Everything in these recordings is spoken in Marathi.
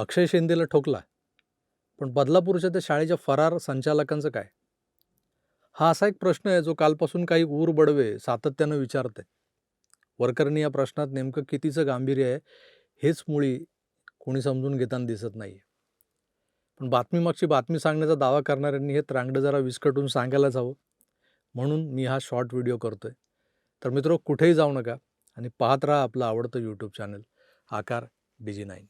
अक्षय शिंदेला ठोकला. पण बदलापूरच्या त्या शाळेच्या फरार संचालकांचं काय? हा असा एक प्रश्न आहे जो कालपासून काही ऊर बडवे सातत्यानं विचारते आहे वरकरणी या प्रश्नात नेमकं कितीचं गांभीर्य आहे हेच मुळी कोणी समजून घेताना दिसत नाही पण बातमीमागची बातमी सांगण्याचा दावा करणाऱ्यांनी हे त्रांगडं जरा विस्कटून सांगायलाच हवं. म्हणून मी हा शॉर्ट व्हिडिओ करतो आहे तर मित्र कुठेही जाऊ नका आणि पाहत राहा आपलं आवडतं YouTube channel. Aakar DG nine.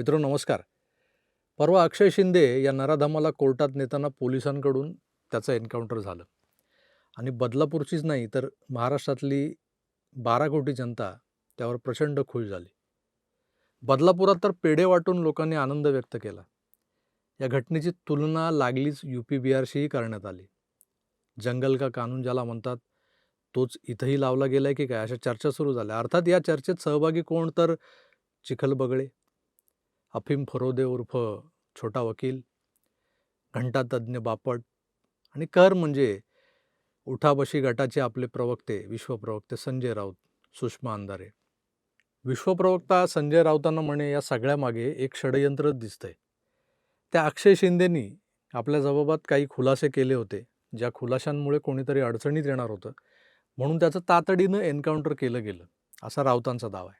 मित्र नमस्कार. परवा अक्षय शिंदे या नराधमाला कोर्टात नेताना पोलिसांकडून त्याचं एन्काउंटर झालं. आणि बदलापूरचीच नाही तर महाराष्ट्रातली बारा कोटी जनता त्यावर प्रचंड खुश झाली. बदलापुरात तर पेढे वाटून लोकांनी आनंद व्यक्त केला. या घटनेची तुलना लागलीच यू पी बी आरशीही करण्यात आली. जंगल का कानून ज्याला म्हणतात तोच इथंही लावला गेला आहे की काय अशा चर्चा सुरू झाल्या. अर्थात या चर्चेत सहभागी कोण तर चिखल बगळे अफीम फरोदे उर्फ छोटा वकील घंटातज्ञ बापट आणि कर म्हणजे उठाबशी गटाचे आपले प्रवक्ते विश्वप्रवक्ते संजय राऊत सुषमा अंधारे. विश्वप्रवक्ता संजय राऊतांना म्हणे या सगळ्यामागे एक षडयंत्रच दिसतंय. त्या अक्षय शिंदेनी आपल्या जबाबात काही खुलासे केले होते ज्या खुलाशांमुळे कोणीतरी अडचणीत येणार होतं म्हणून त्याचं तातडीनं एन्काउंटर केलं गेलं असा राऊतांचा दावा आहे.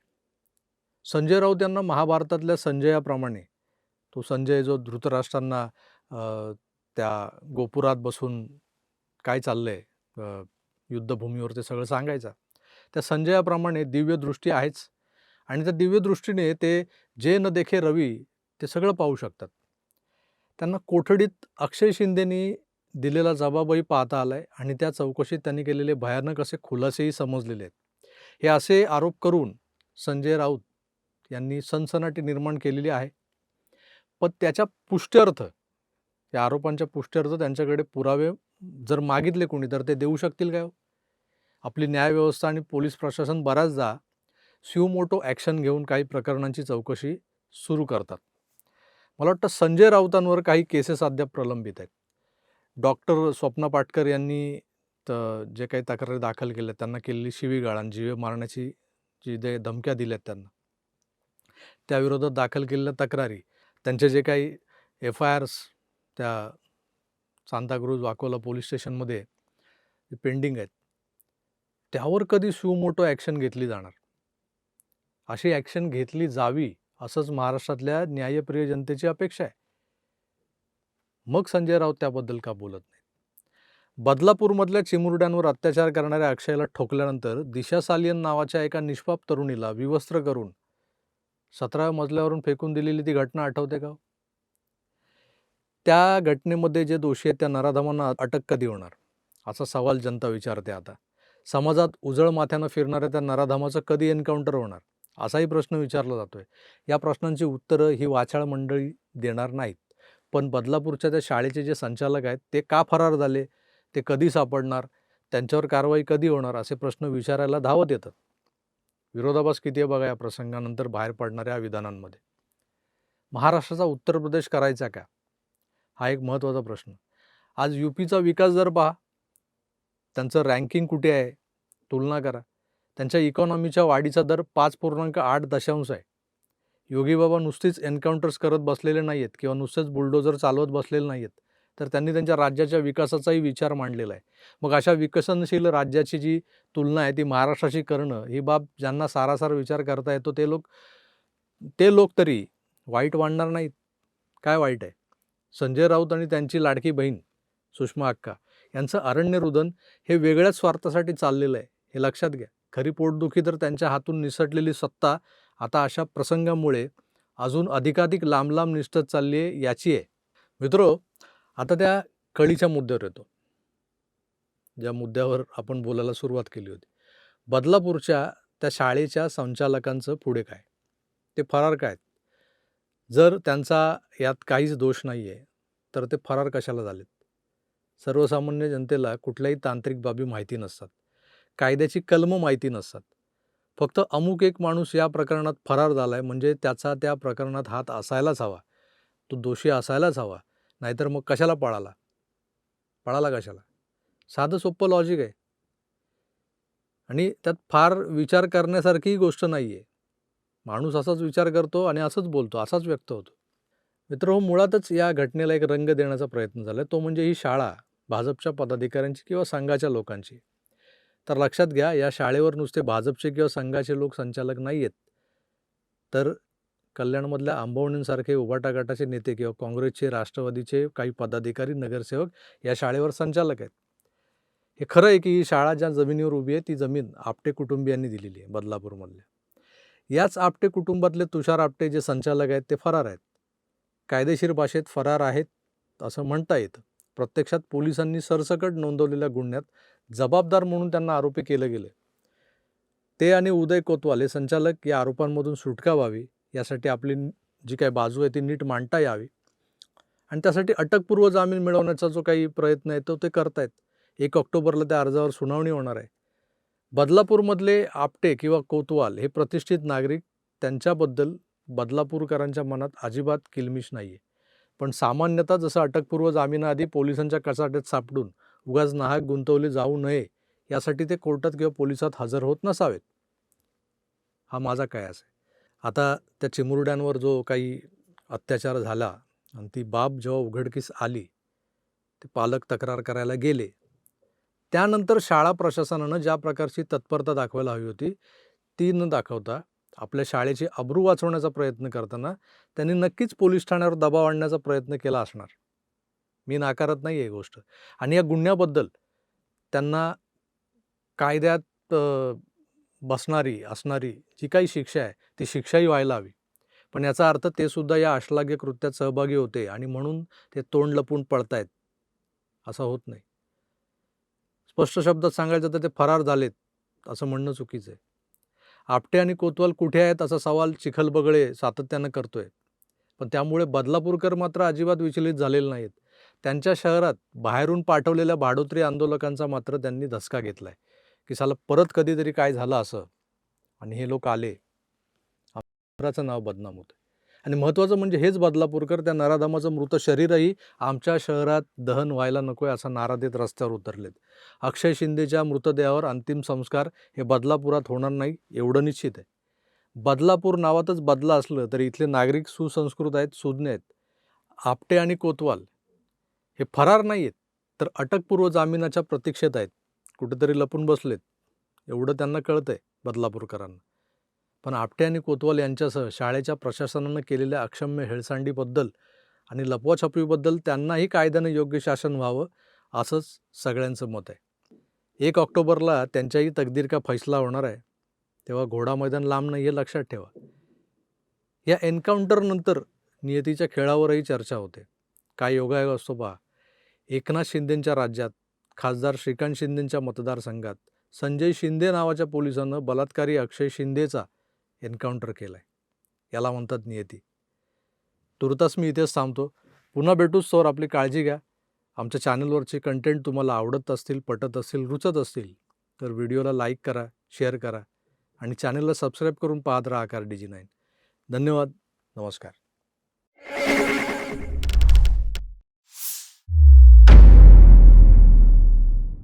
संजय राऊत यांना महाभारतातल्या संजयाप्रमाणे. तो संजय जो धृतराष्ट्रांना त्या गोपुरात बसून काय चाललंय युद्धभूमीवर ते सगळं सांगायचा. त्या संजयाप्रमाणे दिव्यदृष्टी आहेच. आणि त्या दिव्यदृष्टीने ते जे न देखे रवी ते सगळं पाहू शकतात. त्यांना कोठडीत अक्षय शिंदेनी दिलेला जबाबही पाहता आलाय आणि त्या चौकशीत त्यांनी केलेले भयानक असे खुलासेही समजलेले आहेत. हे असे आरोप करून संजय राऊत यांनी सनसनाटी निर्माण केलेली आहे. पण त्याच्या पुष्ट्यर्थ या आरोपांच्या पुष्ट्यर्थ त्यांच्याकडे पुरावे जर मागितले कोणी तर ते देऊ शकतील काय हो? आपली न्यायव्यवस्था आणि पोलीस प्रशासन बऱ्याचदा शिवमोटो ॲक्शन घेऊन काही प्रकरणांची चौकशी सुरू करतात. मला वाटतं संजय राऊतांवर काही केसेस अद्याप प्रलंबित आहेत. डॉक्टर स्वप्ना पाटकर यांनी तर जे काही तक्रारी दाखल केल्या त्यांना केलेली शिवीगाळ आणि जीवे मारण्याची जी दे धमक्या दिल्यात त्यांना त्याविरोधात दाखल केलेल्या तक्रारी. त्यांचे जे काही एफ आय आर्स त्या सांताक्रूज वाकोला पोलीस स्टेशनमध्ये पेंडिंग आहेत. त्यावर कधी सुमोटो ॲक्शन घेतली जाणार? अशी ॲक्शन घेतली जावी असंच महाराष्ट्रातल्या न्यायप्रिय जनतेची अपेक्षा आहे. मग संजय राऊत त्याबद्दल का बोलत नाहीत? बदलापूरमधल्या चिमुरड्यांवर अत्याचार करणाऱ्या अक्षयला ठोकल्यानंतर दिशा सालियन नावाच्या एका निष्पाप तरुणीला विवस्त्र करून सतराव्या मजल्यावरून फेकून दिलेली ती घटना आठवते का हो? त्या घटनेमध्ये जे दोषी आहेत त्या नराधमांना अटक कधी होणार? असा सवाल जनता विचारते आता. समाजात उजळ माथ्यानं फिरणाऱ्या त्या नराधमाचं कधी एन्काउंटर होणार? असाही प्रश्न विचारला जातोय. या प्रश्नांची उत्तरं ही वाचाळ मंडळी देणार नाहीत. पण बदलापूरच्या त्या शाळेचे जे संचालक आहेत ते का फरार झाले? ते कधी सापडणार? त्यांच्यावर कारवाई कधी होणार? असे प्रश्न विचारायला धावत येतात. विरोधाभास किती आहे बघा या प्रसंगानंतर बाहेर पडणाऱ्या विधानांमध्ये. महाराष्ट्राचा उत्तर प्रदेश करायचा का? हा एक महत्त्वाचा प्रश्न. आज यू पीचा विकास जर पहा त्यांचं रँकिंग कुठे आहे? तुलना करा. त्यांच्या इकॉनॉमीच्या वाढीचा दर पाच पूर्णांक आठ दशांश आहे. योगी बाबा नुसतीच एन्काउंटर्स करत बसलेले नाही आहेत किंवा नुसतेच बुलडोजर चालवत बसलेले नाही आहेत तर त्यांनी त्यांच्या राज्याच्या विकासाचाही विचार मांडलेला आहे. मग अशा विकसनशील राज्याची जी तुलना आहे ती महाराष्ट्राशी करणं ही बाब ज्यांना सारासार विचार करता येतो ते लोक ते लोक तरी वाईट वाढणार नाहीत. काय वाईट आहे? संजय राऊत आणि त्यांची लाडकी बहीण सुषमा अक्का यांचं अरण्यरुदन हे वेगळ्याच स्वार्थासाठी चाललेलं आहे हे लक्षात घ्या. खरी पोटदुखी तर त्यांच्या हातून निसटलेली सत्ता आता अशा प्रसंगामुळे अजून अधिकाधिक लांब लांब निसटत चालली आहे याची आहे. मित्रो आता त्या कळीच्या मुद्द्यावर येतो. ज्या मुद्द्यावर आपण बोलायला सुरुवात केली होती. बदलापूरच्या त्या शाळेच्या संचालकांचं पुढे काय? ते फरार काय? आहेत? जर त्यांचा यात काहीच दोष नाही आहे तर ते फरार कशाला झालेत? सर्वसामान्य जनतेला कुठल्याही तांत्रिक बाबी माहिती नसतात. कायद्याची कलमं माहिती नसतात. फक्त अमुक एक माणूस या प्रकरणात फरार झाला आहे म्हणजे त्याचा त्या प्रकरणात हात असायलाच हवा. तो दोषी असायलाच हवा. नाहीतर मग कशाला पळाला? पळाला कशाला? साधं सोपं लॉजिक आहे. आणि त्यात फार विचार करण्यासारखी गोष्ट नाही आहे माणूस असाच विचार करतो आणि असंच बोलतो असाच व्यक्त होतो. मित्र हो, मुळातच या घटनेला एक रंग देण्याचा प्रयत्न झाला तो म्हणजे ही शाळा भाजपच्या पदाधिकाऱ्यांची किंवा संघाच्या लोकांची. तर लक्षात घ्या या शाळेवर नुसते भाजपचे किंवा संघाचे लोक संचालक नाही आहेत तर कल्याणमधल्या आंबवणींसारखे उभाटा गटाचे नेते किंवा काँग्रेसचे राष्ट्रवादीचे काही पदाधिकारी नगरसेवक या शाळेवर संचालक आहेत. हे खरं आहे की ही शाळा ज्या जमिनीवर उभी आहे ती जमीन आपटे कुटुंबियांनी दिलेली आहे बदलापूरमधल्या. याच आपटे कुटुंबातले तुषार आपटे जे संचालक आहेत ते फरार आहेत. कायदेशीर भाषेत फरार आहेत असं म्हणता येतं. प्रत्यक्षात पोलिसांनी सरसकट नोंदवलेल्या गुन्ह्यात जबाबदार म्हणून त्यांना आरोपी केलं गेलं ते आणि उदय कोतवाल हे संचालक या आरोपांमधून सुटका व्हावी यासाठी आपली जी काही बाजू आहे ती नीट मांडता यावी. आणि त्यासाठी अटकपूर्व जामीन मिळवण्याचा जो काही प्रयत्न आहे तो ते करतायत. एक ऑक्टोबरला त्या अर्जावर सुनावणी होणार आहे. बदलापूरमधले आपटे किंवा कोतवाल हे प्रतिष्ठित नागरिक त्यांच्याबद्दल बदलापूरकरांच्या मनात अजिबात किलमिश नाही आहे पण सामान्यतः जसं अटकपूर्व जामिनाआधी पोलिसांच्या कचाट्यात सापडून उगाच नाहक गुंतवले जाऊ नये यासाठी ते कोर्टात किंवा पोलिसात हजर होत नसावेत. हा माझा कयास आहे. आता त्या चिमुरड्यांवर जो काही अत्याचार झाला आणि ती बाब जेव्हा उघडकीस आली ते पालक तक्रार करायला गेले. त्यानंतर शाळा प्रशासनानं ज्या प्रकारची तत्परता दाखवायला हवी होती ती न दाखवता आपल्या शाळेची अब्रू वाचवण्याचा प्रयत्न करताना त्यांनी नक्कीच पोलीस ठाण्यावर दबाव आणण्याचा प्रयत्न केला असणार. मी नाकारत नाही आहे गोष्ट. आणि या गुन्ह्याबद्दल त्यांना कायद्यात बसणारी असणारी जी काही शिक्षा आहे ती शिक्षाही व्हायला हवी. पण याचा अर्थ ते सुद्धा या अश्लाघ्य कृत्यात सहभागी होते आणि म्हणून ते तोंड लपून पळतायत. असं होत नाही. स्पष्ट शब्दात सांगायचं तर ते फरार झालेत असं म्हणणं चुकीचं आहे. आपटे आणि कोतवाल कुठे आहेत असा सवाल चिखलबगळे सातत्यानं करतोय. पण त्यामुळे बदलापूरकर मात्र अजिबात विचलित झालेले नाहीत. त्यांच्या शहरात बाहेरून पाठवलेल्या भाडोत्री आंदोलकांचा मात्र त्यांनी धसका घेतलाय. की साला परत कधीतरी काय झालं असं. आणि हे लोक आले. शहराचं नाव बदनाम होतं आणि महत्त्वाचं म्हणजे हेच बदलापूरकर त्या नराधमाचं मृत शरीरही आमच्या शहरात दहन व्हायला नको आहे असा नारा देत रस्त्यावर उतरलेत. अक्षय शिंदेच्या मृतदेहावर अंतिम संस्कार हे बदलापुरात होणार नाही एवढं निश्चित आहे. बदलापूर नावातच बदला असलं तरी इथले नागरिक सुसंस्कृत आहेत सुज्ञ आहेत. आपटे आणि कोतवाल हे फरार नाही आहेत तर अटकपूर्व जामिनाच्या प्रतीक्षेत आहेत. कुठेतरी लपून बसलेत. एवढं त्यांना कळतंय बदलापूरकरांना. पण आपटे आणि कोतवाल यांच्यासह शाळेच्या प्रशासनानं केलेल्या अक्षम्य हेळसांडीबद्दल आणि लपवाछपवीबद्दल त्यांनाही कायद्यानं योग्य शासन व्हावं असंच सगळ्यांचं मत आहे. एक ऑक्टोबरला त्यांच्याही तकदीर का फैसला होणार आहे तेव्हा घोडा मैदान लांब नाही हे लक्षात ठेवा. या एन्काउंटरनंतर नियतीच्या खेळावरही चर्चा होते. काय योगायोग असतो पहा. एकनाथ शिंदेंच्या राज्यात खासदार श्रीकांत शिंदेंच्या मतदारसंघात. संजय शिंदे नावाच्या पोलिसानं बलात्कारी अक्षय शिंदेचा एन्काउंटर केला आहे याला म्हणतात नियती. तुर्तास मी इथेच थांबतो. पुन्हा भेटूच सर आपली काळजी घ्या. आमच्या चॅनलवरचे कंटेंट तुम्हाला आवडत असतील पटत असतील रुचत असतील तर व्हिडिओला लाईक करा शेअर करा आणि चॅनलला सबस्क्राईब करून पाहत राहा आकार डी जी नाईन धन्यवाद. नमस्कार.